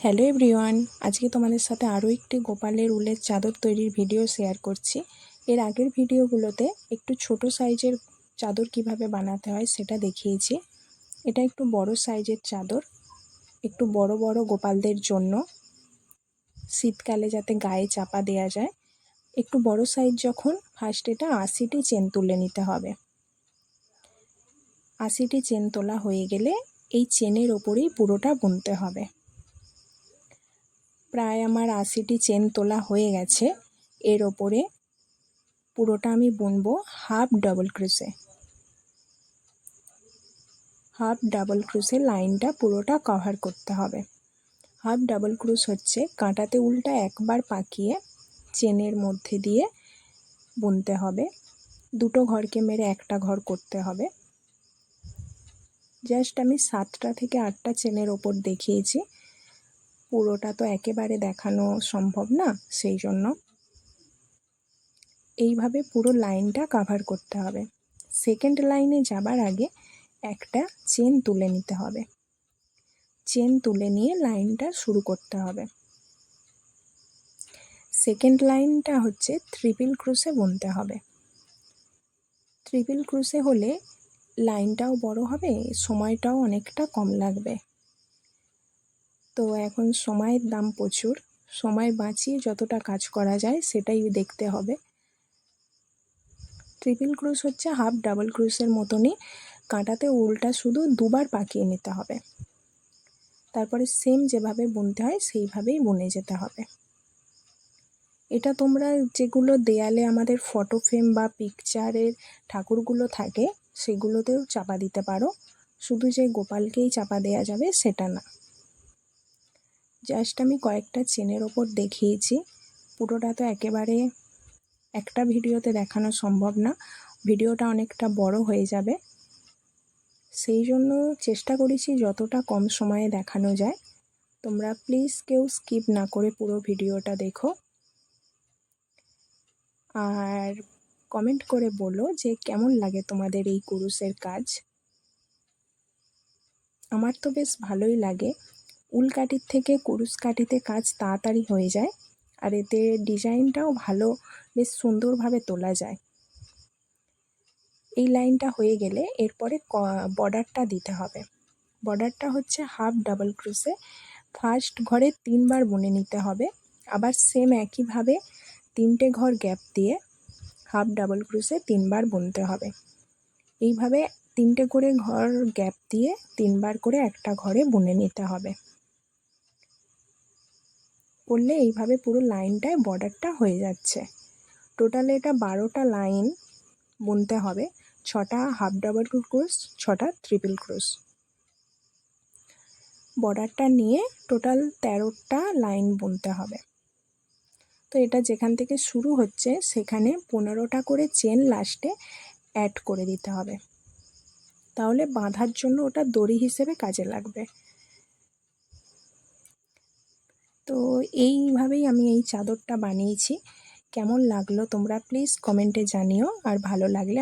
Hello everyone, আজকে তোমাদের সাথে আরও একটি গোপালের উলের চাদর তৈরির ভিডিও শেয়ার করছি। এর আগের ভিডিওগুলোতে একটু ছোট সাইজের চাদর কীভাবে বানাতে হয় সেটা দেখিয়েছি। এটা একটু বড় সাইজের চাদর, একটু বড় বড় গোপালদের জন্য। শীতকালে যাতে গায়ে চাপা দেওয়া যায়। একটু বড় সাইজ যখন ফার্স্ট এটা আশিটি চেন তুলে নিতে হবে। আশিটি চেন তোলা হয়ে গেলে এই চেনের ওপরেই পুরোটা বুনতে হবে। প্রায় আমার আশিটি চেন তোলা হয়ে গেছে। এর ওপরে পুরোটা আমি বুনবো half double crochet half double crochet লাইনটা পুরোটা কভার করতে হবে। হাফ ডাবল ক্রুস হচ্ছে কাঁটাতে উল্টা একবার পাকিয়ে চেনের মধ্যে দিয়ে বুনতে হবে। দুটো ঘরকে মেরে একটা ঘর করতে হবে। জাস্ট আমি সাতটা থেকে আটটা চেনের ওপর দেখিয়েছি। পুরোটা তো একেবারে দেখানো সম্ভব না, সেই জন্য। এইভাবে পুরো লাইনটা কাভার করতে হবে। সেকেন্ড লাইনে যাবার আগে একটা চেন তুলে নিতে হবে। চেন তুলে নিয়ে লাইনটা শুরু করতে হবে। সেকেন্ড লাইনটা হচ্ছে ট্রিপল ক্রুসে বুনতে হবে। ট্রিপল ক্রুসে হলে লাইনটাও বড় হবে, সময়টাও অনেকটা কম লাগবে। তো এখন সময়ের দাম প্রচুর। সময় বাঁচিয়ে যতটা কাজ করা যায় সেটাই দেখতে হবে। ট্রিপল ক্রুশ হচ্ছে হাফ ডাবল ক্রুশের মতনই। কাঁটাতে উল্টা শুধু দুবার পাকিয়ে নিতে হবে। তারপরে সেম যেভাবে বুনতে হয় সেইভাবেই বুনে যেতে হবে। এটা তোমরা যেগুলো দেয়ালে আমাদের ফটো ফ্রেম বা পিকচারের ঠাকুরগুলো থাকে, সেগুলোতেও চাপা দিতে পারো। শুধু যে গোপালকেই চাপা দেয়া যাবে সেটা না। জাস্ট আমি কয়েকটা চেনের ওপর দেখিয়েছি। পুরোটা তো একেবারে একটা ভিডিওতে দেখানো সম্ভব না। ভিডিওটা অনেকটা বড় হয়ে যাবে। সেই জন্য চেষ্টা করেছি যতটা কম সময়ে দেখানো যায়। তোমরা প্লিজ কেউ স্কিপ না করে পুরো ভিডিওটা দেখো। আর কমেন্ট করে বলো যে কেমন লাগে তোমাদের এই কুরুসের কাজ। আমার তো বেশ ভালোই লাগে। উল কাটির থেকে কুরুশ কাটিতে কাজ তাড়াতাড়ি হয়ে যায় আর এতে ডিজাইনটাও ভালো, বেশ সুন্দরভাবে তোলা যায়। এই লাইনটা হয়ে গেলে এরপরে বর্ডারটা দিতে হবে। বর্ডারটা হচ্ছে হাফ ডাবল ক্রুসে ফার্স্ট ঘরে তিনবার বুনে নিতে হবে। আবার সেম একইভাবে তিনটে ঘর গ্যাপ দিয়ে হাফ ডাবল ক্রুসে তিনবার বুনতে হবে। এইভাবে তিনটে করে ঘর গ্যাপ দিয়ে তিনবার করে একটা ঘরে বুনে নিতে হবে। করলে এইভাবে পুরো লাইনটায় বর্ডারটা হয়ে যাচ্ছে। টোটাল এটা বারোটা লাইন বুনতে হবে, ছটা হাফ ডাবল ক্রুজ ছটা ট্রিপল ক্রুজ বর্ডারটা নিয়ে টোটাল তেরোটা লাইন বুনতে হবে। তো এটা যেখান থেকে শুরু হচ্ছে, সেখানে পনেরোটা করে চেন লাস্টে অ্যাড করে দিতে হবে। তাহলে বাঁধার জন্য ওটা দড়ি হিসেবে কাজে লাগবে। তো এইভাবেই আমি এই চাদরটা বানিয়েছি। কেমন লাগল তোমরা প্লিজ কমেন্টে জানিও। আর ভালো লাগলে